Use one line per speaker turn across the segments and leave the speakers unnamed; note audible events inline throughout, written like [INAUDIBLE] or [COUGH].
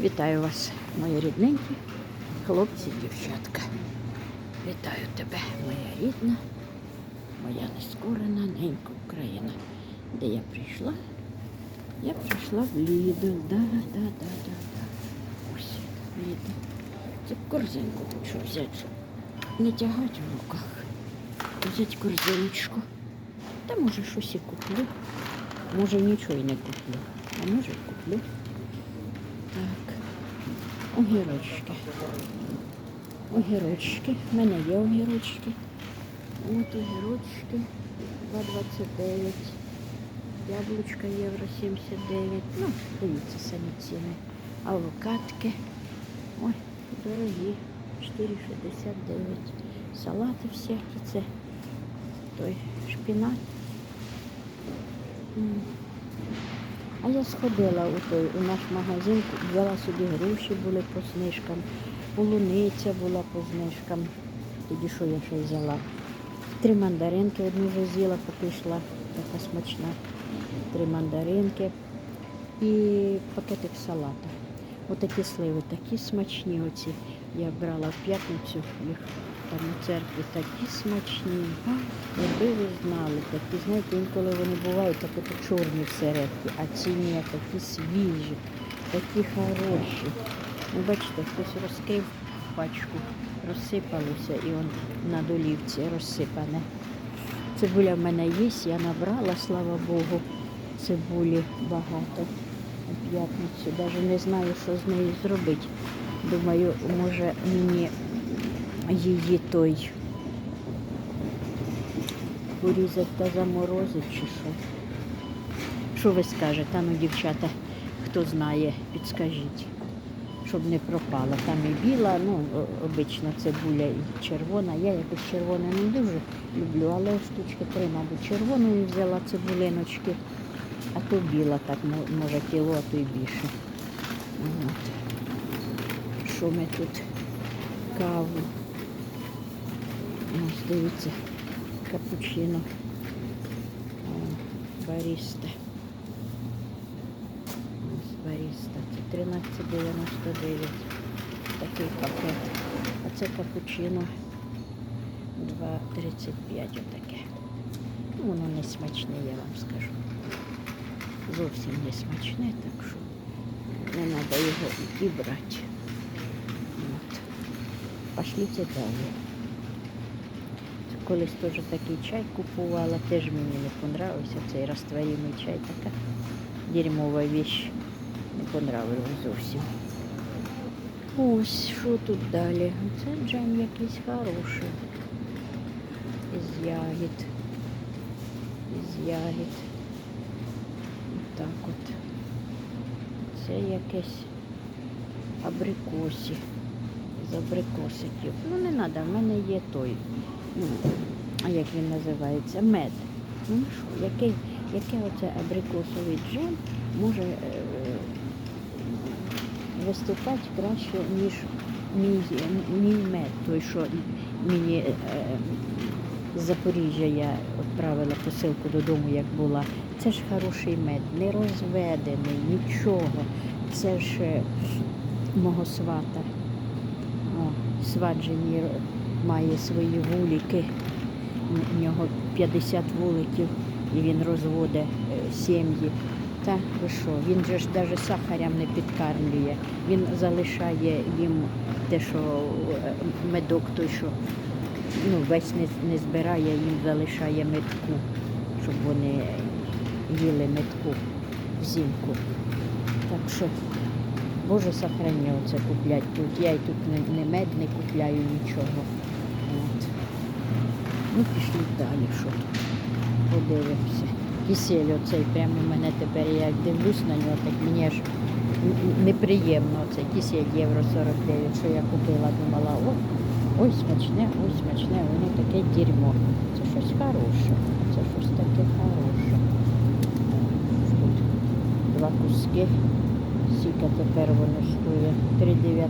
Вітаю вас, мої рідненькі хлопці, дівчатка. Вітаю тебе, моя рідна, моя нескорена ненька Україна. Де я прийшла? Я прийшла в Лідл. Да, да, да, да, да. Ось Лідл. Це корзинку хочу взяти, щоб не тягати в руках. Взяти корзиночку. Та може щось і куплю. Може нічого і не куплю. А може і куплю. Так. Огірочки. Огірочки. У мене є огірочки. От огірочки 2,29. Яблучка євро 79. Ну, дивіться самі ціни. Авокадки. Ой, дорогі. 4,69. Салати всякі. Це той шпінат. А я сходила у той у наш магазин, взяла собі груші були по знижкам, полуниця була по знижкам. Тоді що я ще взяла? Три мандаринки одну вже з'їла, поки така смачна. Три мандаринки і пакетик салата. Отакі сливи, такі смачні оці. Я брала в п'ятницю їх там у церкві, такі смачні. Якби ви знали, такі, знаєте, інколи вони бувають так от чорні всередки, а ці ні, такі свіжі, такі хороші. Ну, бачите, хтось розкрив пачку, розсипалося і он на долівці розсипане. Цибуля в мене є, я набрала, слава Богу, цибулі багато у п'ятницю. Навіть не знаю, що з нею зробити. Думаю, може мені її той порізати та заморозити чи що. Що ви скажете? Ну, дівчата, хто знає, підскажіть, щоб не пропала. Там і біла, ну, о- обична цибуля і червона. Я якось червоне не дуже люблю, але штучки три, мабуть, червоної взяла цибулиночки, а то біла, так може кіло, а то й більше. Що ми тут? Каву. Ось дивіться, капучино. Баріста. Ось баріста. Це 13,99. Такий пакет. А це капучино 2,35 отаке. Ну, воно не смачне, я вам скажу. Зовсім не смачне, так що не треба його і брати. От. Пошліть далі. Колись теж такий чай купувала, теж мені не понравився цей розтворимий чай, така дерьмова віч. Не понравилось зовсім. Ось, що тут далі? Це джем якийсь хороший. Із ягід. Із ягід. Так от. Це якесь абрикосі. З абрикосиків. Ну не треба, в мене є той. Як він називається? Мед. Ну що, який, який оце абрикосовий джем може е, виступати краще, ніж мій, мій мед, той, що мені е, з Запоріжжя я відправила посилку додому, як була. Це ж хороший мед, не розведений, нічого. Це ж е, мого свата. О, сваджені має свої вулики. У нього 50 вуликів і він розводить е, сім'ї. Та ви що, він же ж навіть сахарям не підкармлює. Він залишає їм те, що е, медок той, що ну, весь не, не збирає, їм залишає метку, щоб вони їли метку взимку. Так що, Боже, сохрані оце куплять тут. Я і тут не, не мед не купляю нічого. Ну, пішли далі, що тут. Подивимося. Кисель оцей прямо у мене тепер, я як дивлюсь на нього, так мені н- неприємно. Оцей кисель євро 49, що я купила, думала, о, ой, смачне, ой, смачне, воно таке дерьмо. Це щось хороше. Це щось таке хороше. Тут два куски. Скільки тепер воно стоїть? 3,19.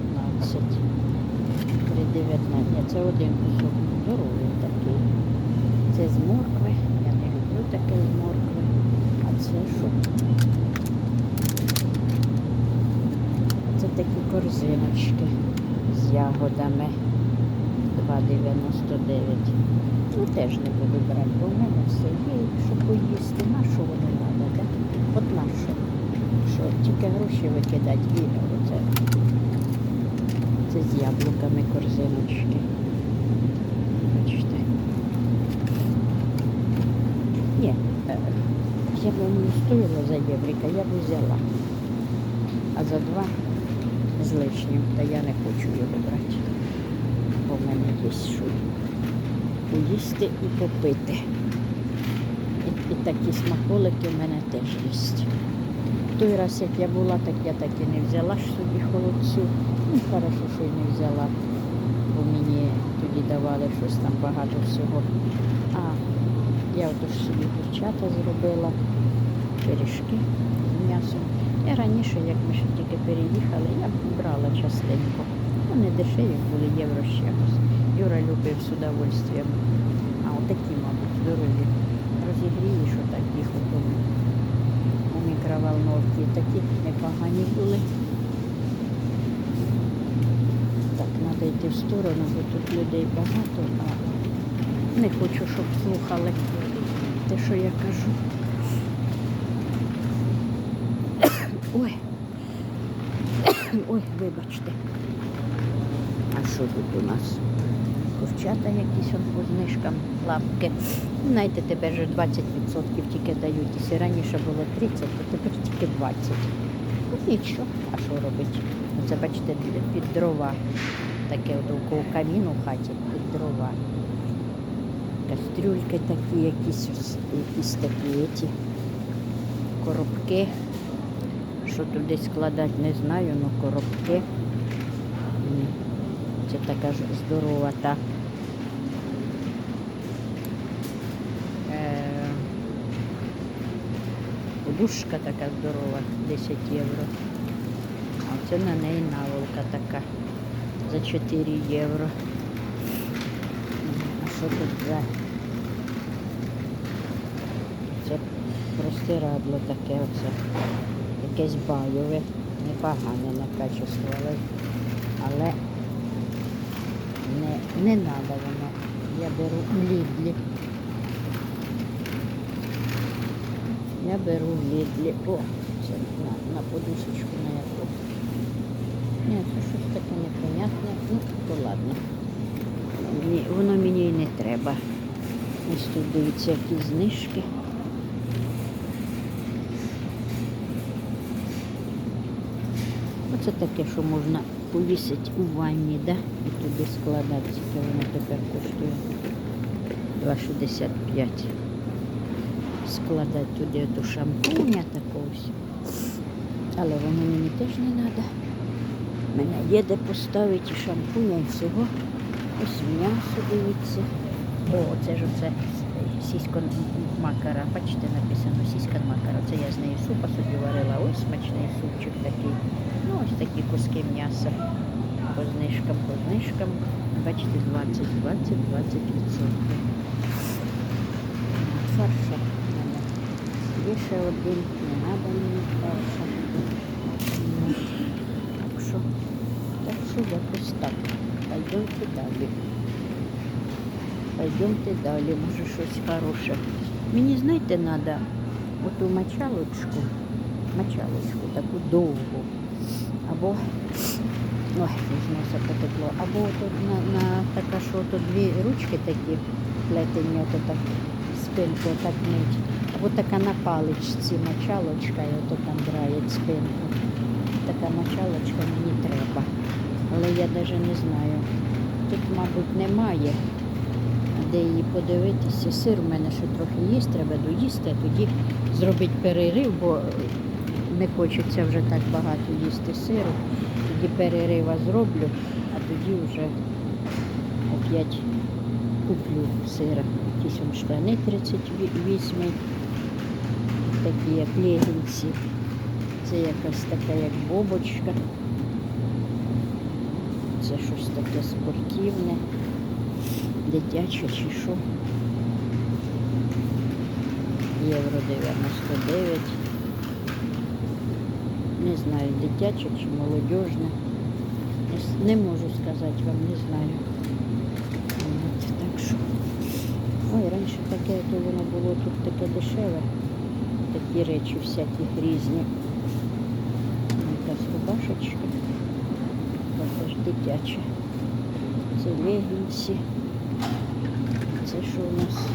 3,19. Ні, це один кусок здоровий такий. Це з моркви. Я не люблю таке з моркви. А це що? Це такі корзиночки з ягодами 2,99. Ну теж не буду брати, бо в мене все є, що поїсти. На що воно треба, так? От на що? Що тільки гроші викидати і оце. Це з яблуками корзиночки. Бачите. Ні, е, я б не стоїла за єврика, я б взяла. А за два з лишнім, та я не хочу його брати. Бо в мене є що поїсти і попити. І, і такі смаколики в мене теж є. Той раз, як я була, так я так і не взяла собі холодцю. Ну, хорошо, що й не взяла, бо мені тоді давали щось там багато всього. Я отож собі курчата зробила, пиріжки з м'ясом. Я раніше, як ми ще тільки переїхали, я брала частенько. Вони дешеві були євро з чимось. Юра любив з удовольствием. А отакі, мабуть, здорові. Розігрієш отак їх у мікроволновці. Такі непогані були. Так, треба йти в сторону, бо тут людей багато, а не хочу, щоб слухали те, що я кажу. [COUGHS] Ой. [COUGHS] Ой, вибачте. А що тут у нас? Курчата якісь он по знижкам, лапки. Знаєте, тепер вже 20% тільки дають. Якщо раніше було 30, то тепер тільки 20. Ну нічого, а що робити? Це бачите, під дрова. Таке от у каміну в хаті під дрова. Кастрюльки такі, якісь, ось, якісь такі еті, коробки. Що туди складати, не знаю, але коробки. Це така ж здорова та. Е, Подушка така здорова, 10 євро. А це на неї наволока така за 4 євро. А що тут за? Це простирадло таке оце. Якесь байове, непогане на качество, але, не, не треба воно. Я беру в Лідлі. Я беру в Лідлі. О, це на, на подушечку на яку. Ні, це щось таке непонятне. Ну, то ладно. Воно мені і не треба. Ось тут дивіться, які знижки. Оце таке, що можна повісити у ванні, да? і туди складати, скільки воно тепер коштує 2,65. Складати туди до шампуня такого. Але воно мені теж не треба. Мене є де поставити шампуня і всього. Ось м'ясо дивіться. О, це ж оце сіськон макара. Бачите, написано сіськон макара. Це я з нею супа собі варила. Ось смачний супчик такий. Ну, ось такі куски м'яса. По знижкам, по знижкам. Бачите, 20, 20, 20 відсотків. Фарша. в мене. Є ще один, не треба мені фарша. Ну, Так що, так що якось так. Пойдемте далі. Пойдемте далі, може щось хороше. Мені, знаєте, треба оту мочалочку, мочалочку таку довгу. Або, ой, з носа потекло, або тут на, на така, що тут дві ручки такі плетені, ото так спинку так мить. Або така на паличці мочалочка, і ото там драє спинку. Така мочалочка мені треба. Але я навіть не знаю. Тут, мабуть, немає де її подивитися. Сир у мене ще трохи є, треба доїсти, а тоді зробити перерив, бо не хочеться вже так багато їсти сиру. Тоді перерива зроблю, а тоді вже опять куплю сира. Якісь он штани 38, такі як легінці. Це якась така як бобочка. Це щось таке спортивне дитяче чи що. Євро 99. Не знаю, дитяче чи молодіжне. Не можу сказати вам, не знаю. Так що. Ой, раніше таке, то воно було тут таке дешеве. Такі речі всякі різні. Якась рубашечка. Також дитяча. Це легінсі. Це що у нас?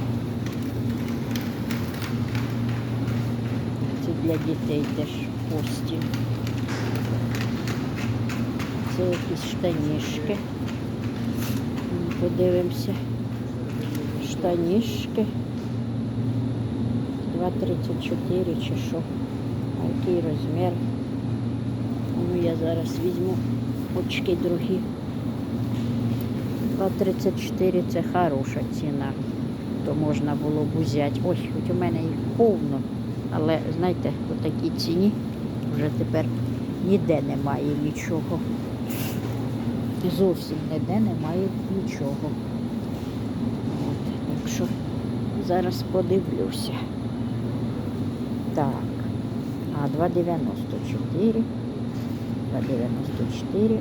Це для дітей теж постіль. Це якісь штанішки. Подивимося. Штанішки. 2,34 чи що. А який розмір? Ну я зараз візьму очки другі. 2,34 це хороша ціна. То можна було б взяти. Ось, хоч у мене їх повно. Але знаєте, по такій ціні вже тепер ніде немає нічого. Зовсім ніде немає нічого. От, так що зараз подивлюся. Так. А 2,94. 2,94.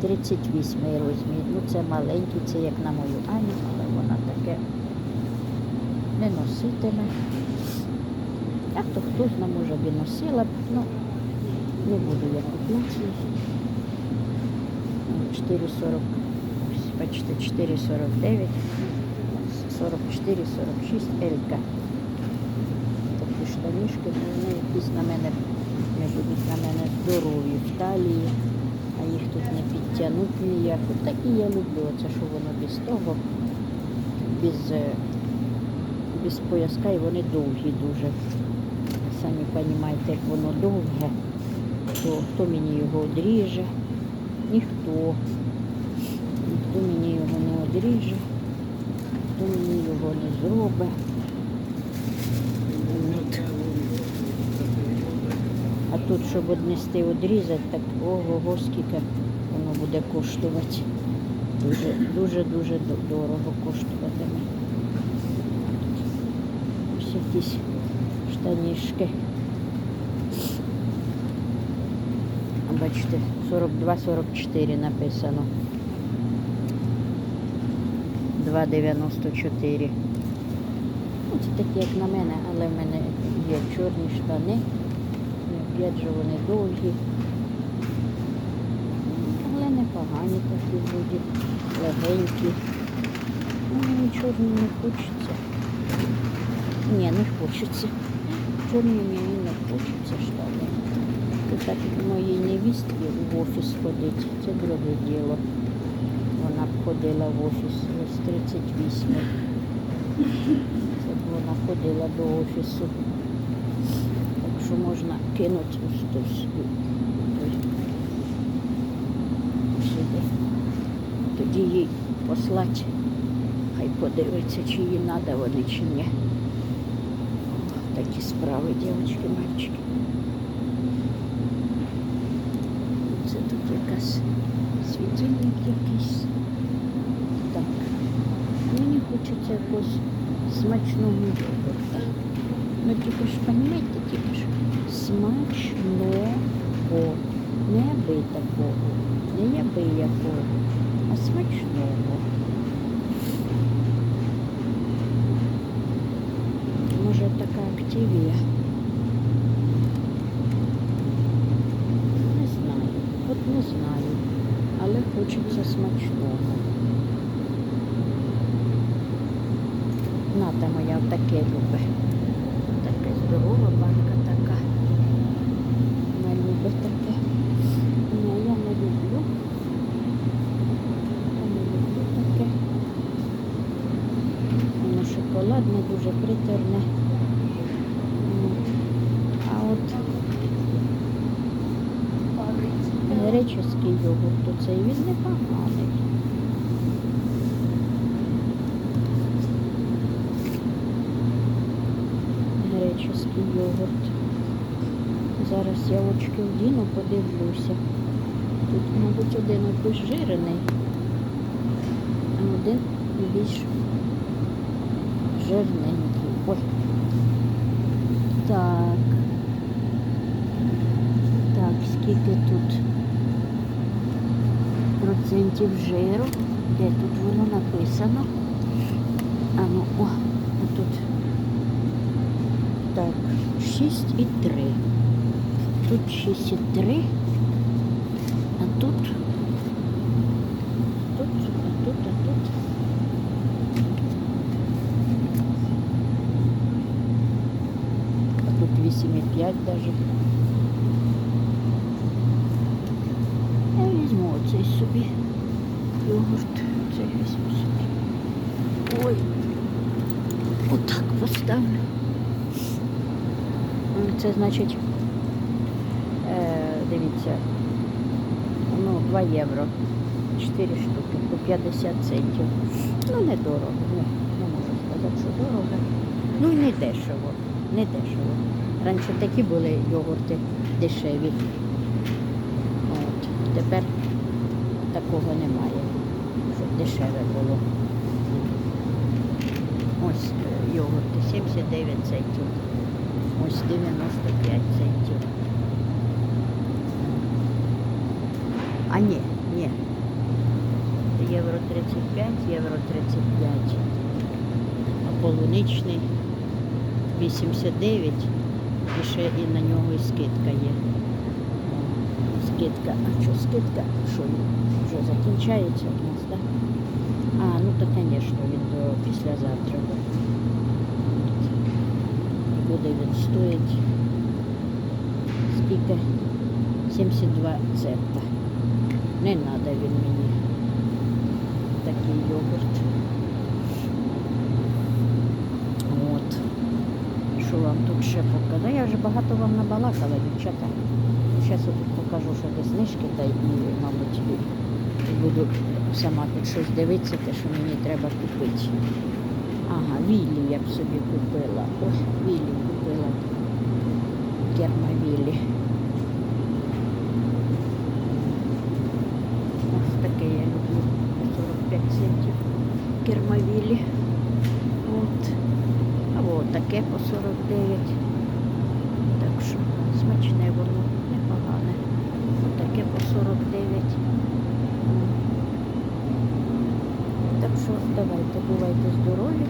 38 розмір. Ну це маленький, це як на мою Аню, але вона таке не носитиме. А то хто зна, може б і носила б, ну не буду я купляти. 4,40, ось, бачите, 4,49, 44, 46, Елька. Такі штанішки, ну, вони якісь на мене, не будуть на мене здорові в талії, а їх тут не підтягнуть ніяк. От такі я люблю, оце що воно без того, без, е, без пояска і вони довгі дуже. Самі розумієте, як воно довге, то хто мені його одріже? Ніхто. Ніхто мені його не одріже, хто мені його не зробить. А тут, щоб однести одрізати, так ого, скільки воно буде коштувати. Дуже, дуже, дуже до- дорого коштуватиме. Ось якісь штанішки. А Бачите, 42-44 написано. 2,94. Ну, це такі, як на мене, але в мене є чорні штани. І же вони довгі. Але непогані такі будуть, легенькі. Ну, мені чорні не хочеться. Ні, не хочеться. Чорні мені не хочеться штани. Це так як моїй невістки в офіс ходить, це друге діло. Вона б ходила в офіс з 38. Це вона ходила до офісу. Так що можна кинути ось тут сюди. Той. Сюди. Тоді їй послати. Хай подивиться, чи їй треба вони, чи ні. Такі справи, дівчатки, мальчики. Це тут якась світильник якийсь. Так. Мені хочеться якогось смачного. Ну тільки ж, розумієте, тільки ж смачного. Не аби такого, не аби якого, а смачного. Може така активія. Не знаю, от не знаю, але хочеться смачного. Ната моя таке любить. Таке здорова банка така. Вона любить таке. Ні, я не люблю. Я не люблю таке. Воно шоколадне, дуже приторне. От. А от греческий йогурт, то цей він непоганий. Греческий йогурт. Зараз я очки вдіну, подивлюся. Тут, мабуть, один обезжирений, а один більш жирненький. Ой. Так. Так, скільки тут жиру? Де тут воно написано? А ну, о, тут. Так, 6,3. Тут 6,3. А тут. Тут, а тут, а тут. А тут 8,5 даже. Отак поставлю. Це значить, е, дивіться, ну, 2 євро. 4 штуки по 50 центів. Ну, недорого. Не, не можу сказати, що дорого. Ну і не дешево. Не дешево. Раніше такі були йогурти дешеві. От. Тепер такого немає, щоб дешеве було. йогурти 79 центів. Ось 95 центів. А ні, ні. Євро 35, євро 35. А полуничний 89. І ще і на нього і скидка є. О, Скидка. А що скидка? Що вже закінчається у нас, так? А, ну то, звісно, він до післязавтра. І Буде він стоїть скільки? 72 цента. Не треба він мені такий йогурт. От. Що вам тут ще покажу? Я вже багато вам набалакала, дівчата. Зараз я тут покажу, що де знижки, та й, мабуть, буду сама тут щось дивитися, те, що мені треба купити. Ага, Віллі я б собі купила. Ой, Віллі купила. Керма Віллі. Ось таке я люблю. по 45 центів. Кермавілі. От. Або таке по 49. Так що смачне воно, непогане. Таке по 49. М. Так що давайте, бувайте здорові.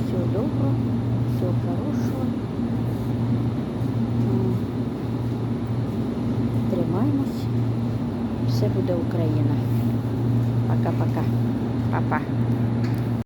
Всього доброго, всього хорошого. Тримаємось. Все буде Україна. Пока-пока. Папа.